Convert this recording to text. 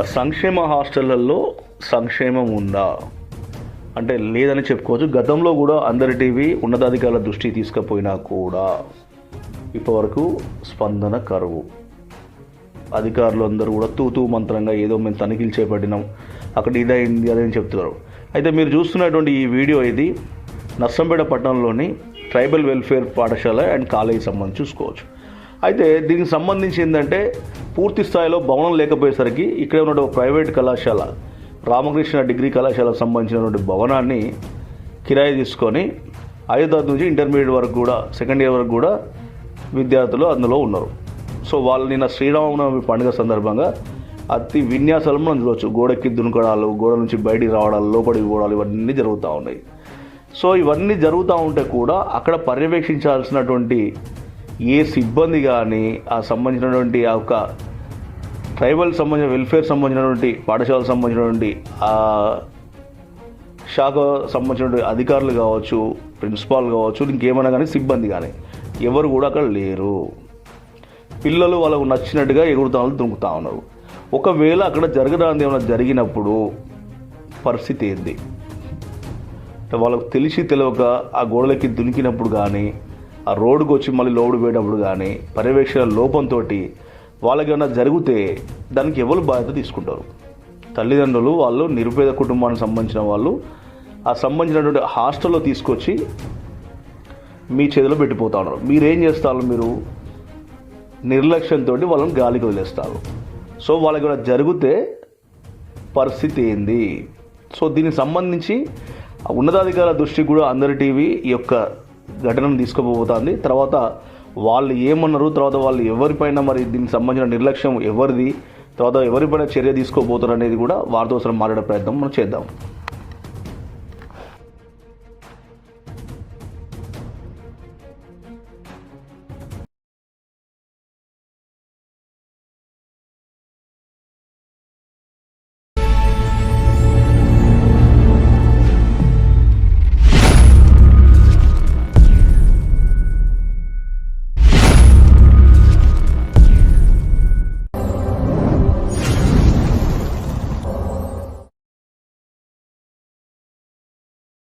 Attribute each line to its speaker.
Speaker 1: సంక్షేమ హాస్టళ్ళలో సంక్షేమం ఉందా? అంటే లేదని చెప్పుకోవచ్చు. గతంలో కూడా అందరి టీవీ ఉన్నతాధికారుల దృష్టికి తీసుకుపోయినా కూడా ఇప్పటివరకు స్పందన కరువు. అధికారులు అందరూ కూడా తూతూ మంత్రంగా ఏదో మేము తనిఖీలు చేపట్టినాం. అక్కడ ఇదైంది అదని చెప్తున్నారు. అయితే మీరు చూస్తున్నటువంటి ఈ వీడియో ఇది నర్సంపేట పట్టణంలోని ట్రైబల్ వెల్ఫేర్ పాఠశాల అండ్ కాలేజీ సంబంధించి చూసుకోవచ్చు. అయితే దీనికి సంబంధించి ఏంటంటే పూర్తి స్థాయిలో భవనం లేకపోయేసరికి ఇక్కడ ఉన్నటువంటి ప్రైవేట్ కళాశాల రామకృష్ణ డిగ్రీ కళాశాలకు సంబంధించినటువంటి భవనాన్ని కిరాయి తీసుకొని ఐదో తరగతి నుంచి ఇంటర్మీడియట్ వరకు కూడా సెకండ్ ఇయర్ వరకు కూడా విద్యార్థులు అందులో ఉన్నారు. సో వాళ్ళు నిన్న శ్రీరామనవమి పండుగ సందర్భంగా అతి విన్యాసాలు మనం చూడవచ్చు గోడకి దునకడాలు గోడ నుంచి బయటికి రావడాలు లోపలికి పోవడాలు ఇవన్నీ జరుగుతూ ఉన్నాయి. సో ఇవన్నీ జరుగుతూ ఉంటే కూడా అక్కడ పర్యవేక్షించాల్సినటువంటి ఏ సిబ్బంది కానీ ఆ సంబంధించినటువంటి ఆ యొక్క ట్రైబల్ సంబంధించిన వెల్ఫేర్ సంబంధించినటువంటి పాఠశాలకు సంబంధించినటువంటి ఆ శాఖ సంబంధించినటువంటి అధికారులు కావచ్చు ప్రిన్సిపాల్ కావచ్చు ఇంకేమైనా కానీ సిబ్బంది కానీ ఎవరు కూడా అక్కడ లేరు. పిల్లలు వాళ్ళకు నచ్చినట్టుగా ఎగురుతాను దుంకుతా ఉన్నారు. ఒకవేళ అక్కడ జరగడానికి ఏమైనా జరిగినప్పుడు పరిస్థితి ఏంది? వాళ్ళకు తెలిసి తెలియక ఆ గోడలకి దునికినప్పుడు కానీ ఆ రోడ్డుకు వచ్చి మళ్ళీ లోడు పోయేటప్పుడు కానీ పర్యవేక్షణ లోపంతో వాళ్ళకి ఏమైనా జరిగితే దానికి ఎవరు బాధ్యత తీసుకుంటారు? తల్లిదండ్రులు వాళ్ళు నిరుపేద కుటుంబానికి సంబంధించిన వాళ్ళు ఆ సంబంధించినటువంటి హాస్టల్లో తీసుకొచ్చి మీ చేతిలో పెట్టిపోతా ఉన్నారు. మీరేం చేస్తారు మీరు? నిర్లక్ష్యంతో వాళ్ళని గాలికి వదిలేస్తారు. సో వాళ్ళకి కూడా జరిగితే పరిస్థితి ఏంది? సో దీనికి సంబంధించి ఆ ఉన్నతాధికారుల దృష్టికి కూడా అందరి టీవీ ఈ యొక్క ఘటనను తీసుకుపోతుంది. తర్వాత వాళ్ళు ఏమన్నారు? తర్వాత వాళ్ళు ఎవరిపైన మరి దీనికి సంబంధించిన నిర్లక్ష్యం ఎవరిది? తర్వాత ఎవరిపైన చర్య తీసుకోబోతారు అనేది కూడా వారితో మాట్లాడే ప్రయత్నం మనం చేద్దాం.